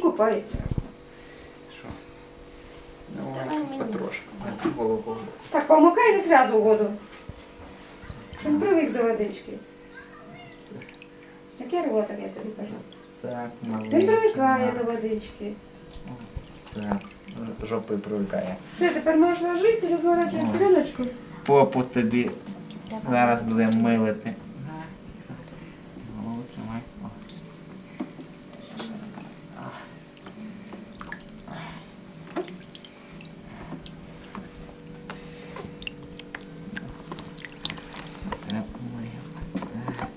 купається. Що? Ну, мені. потрошку. Голову, голову. Так, помокай не сразу в воду. Він привик до водички. Яке рвота, я тобі кажу. Так, Він привикає до водички. Так, жопою привикає. Все, тепер можеш ложити і розворачувати Ой. Попу тобі зараз будемо милити. Голову тримай. О. Так, помиємо. Так.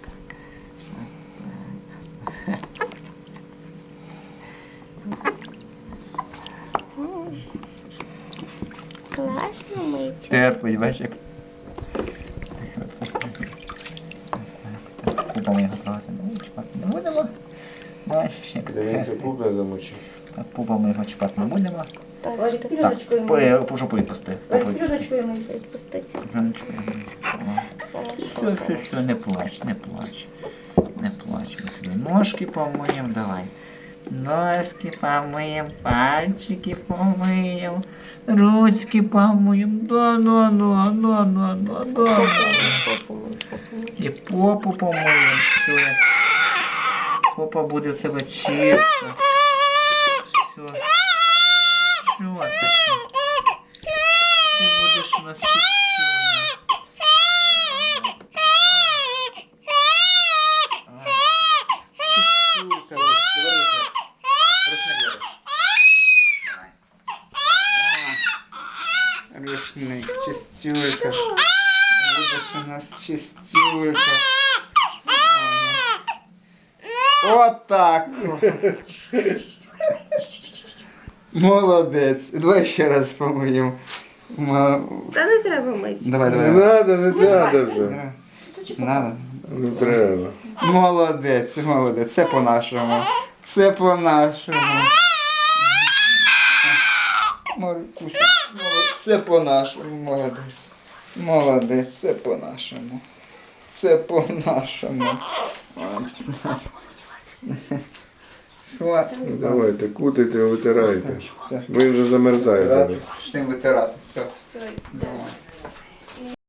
Класно мить. Терпить, бачиш як. Пупами його трогати не будемо, чіпати не будемо. Бачиш, як Дивіться, терпить. пуп не замочив. Так, пупами його чіпати не будемо. Так, Ось так, пеленочку йому. Відпустити. Все, все, все, не плач, не плач. Не плач, ми тобі ножки помиємо, давай. Носки помиємо, пальчики помиємо, ручки помиємо, да, да, да, да, да, да, да. І попу помиємо, все. Попа буде в тебе чиста. Все. Таке? Ти будеш у нас чистюня. Чистюлька. Рушник, чистюлька. Будеш у нас чистюлька. Вот так. Молодець. Давай ще раз помиємо. Ма- Та не треба мити. Давай, Не давай. треба, не треба вже. Надо. Не треба. Молодець, молодець. Це по-нашому. Це по-нашому. Молодець. Це по-нашому, молодець. Молодець, це по-нашому. Це по-нашому. Ну, Давайте, кутайте, витирайте. Ви вже замерзаєте. Пішли витирати. Все, Давай.